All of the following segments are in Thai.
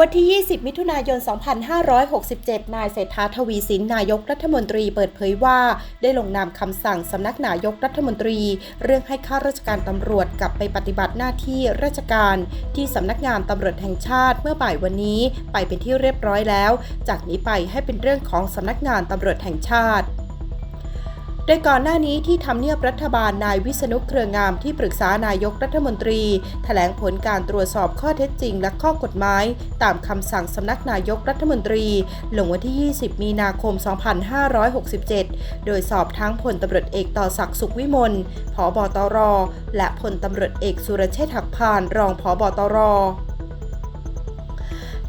วันที่ 20 มิถุนายน 2567 นายเศรษฐาทวีสิน นายกรัฐมนตรีเปิดเผยว่า ได้ลงนามคำสั่งสำนักนายกรัฐมนตรี เรื่องให้ข้าราชการตำรวจกลับไปปฏิบัติหน้าที่ราชการ ที่สำนักงานตำรวจแห่งชาติเมื่อบ่ายวันนี้ ไปเป็นที่เรียบร้อยแล้ว จากนี้ไปให้เป็นเรื่องของสำนักงานตำรวจแห่งชาติ โดยก่อนหน้านี้ที่ทำเนียบรัฐบาลนายวิษณุเครืองามที่ปรึกษานายกรัฐมนตรีแถลงผลการตรวจสอบข้อเท็จจริงและข้อกฎหมาย ตามคำสั่งสำนักนายกรัฐมนตรีลงวันที่ 20 มีนาคม 2567 โดยสอบทั้งพลตำรวจเอกต่อศักดิ์สุขวิมลผบตร และพลตำรวจเอกสุรเชษฐ์หักพานรองผบตร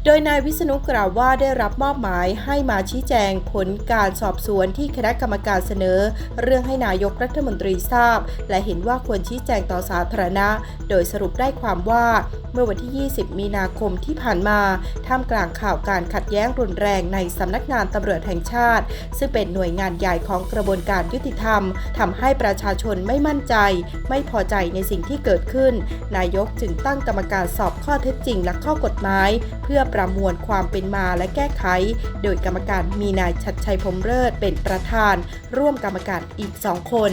โดยนายวิษณุกล่าวว่าได้รับมอบหมายให้มาชี้แจงผลการสอบสวนที่คณะกรรมการเสนอ เรื่องให้นายกรัฐมนตรีทราบ และเห็นว่าควรชี้แจงต่อสาธารณะ โดยสรุปได้ความว่า เมื่อวันที่ 20 มีนาคมที่ผ่านมา ท่ามกลางข่าวการขัดแย้งรุนแรงในสำนักงานตำรวจแห่งชาติ ซึ่งเป็นหน่วยงานใหญ่ของกระบวนการยุติธรรมทำให้ประชาชนไม่มั่นใจ ไม่พอใจในสิ่งที่เกิดขึ้น นายกจึงตั้งกรรมการสอบข้อเท็จจริงและข้อกฎหมาย เพื่อประมวลความเป็นมาและแก้ไข โดยกรรมการมีนายชัดชัยพรมเลิศเป็นประธาน ร่วมกรรมการอีกสองคน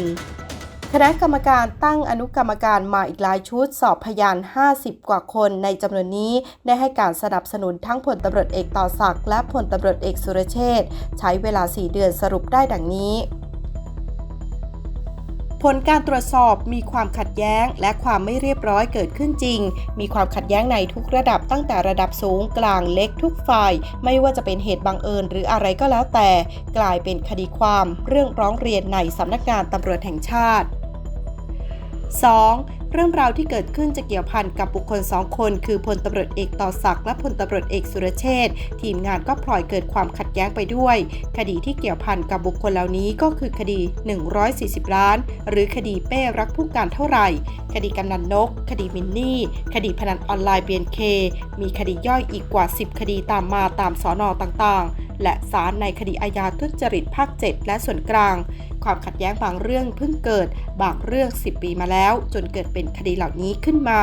คณะกรรมการตั้งอนุกรรมการมาอีกหลายชุดสอบพยาน 50 กว่าคนในจำนวนนี้ได้ให้การสนับสนุนทั้งพลตำรวจเอกต่อศักดิ์และพลตำรวจเอกสุรเชษฐ์ใช้เวลา 4 เดือนสรุปได้ดังนี้ผลการตรวจสอบมีความขัดแย้งและความไม่เรียบร้อยเกิดขึ้นจริง มีความขัดแย้งในทุกระดับตั้งแต่ระดับสูงกลางเล็กทุกฝ่าย ไม่ว่าจะเป็นเหตุบังเอิญหรืออะไรก็แล้วแต่ กลายเป็นคดีความเรื่องร้องเรียนในสำนักงานตำรวจแห่งชาติ 2. เรื่องราวที่เกิดขึ้นจะเกี่ยวพันกับบุคคลสองคน คือพลตำรวจเอกต่อศักดิ์และพลตำรวจเอกสุรเชษทีมงานก็พลอยเกิดความขัดแย้งไปด้วย คดีที่เกี่ยวพันกับบุคคลเหล่านี้ก็คือคดี 140 ล้าน หรือคดีเป้รักผู้การเท่าไหร่ คดีกำนันนก คดีมินนี่ คดีพนันออนไลน์เบียนเคมีคดีย่อยอีกกว่า 10 คดีตามมาตามสอนอต่างๆและศาลในคดีอาญาทุจริตภาค 7 และส่วนกลาง ความขัดแย้งบางเรื่องเพิ่งเกิดบางเรื่อง 10 ปีมาแล้ว จนเกิดเป็นคดีเหล่านี้ขึ้นมา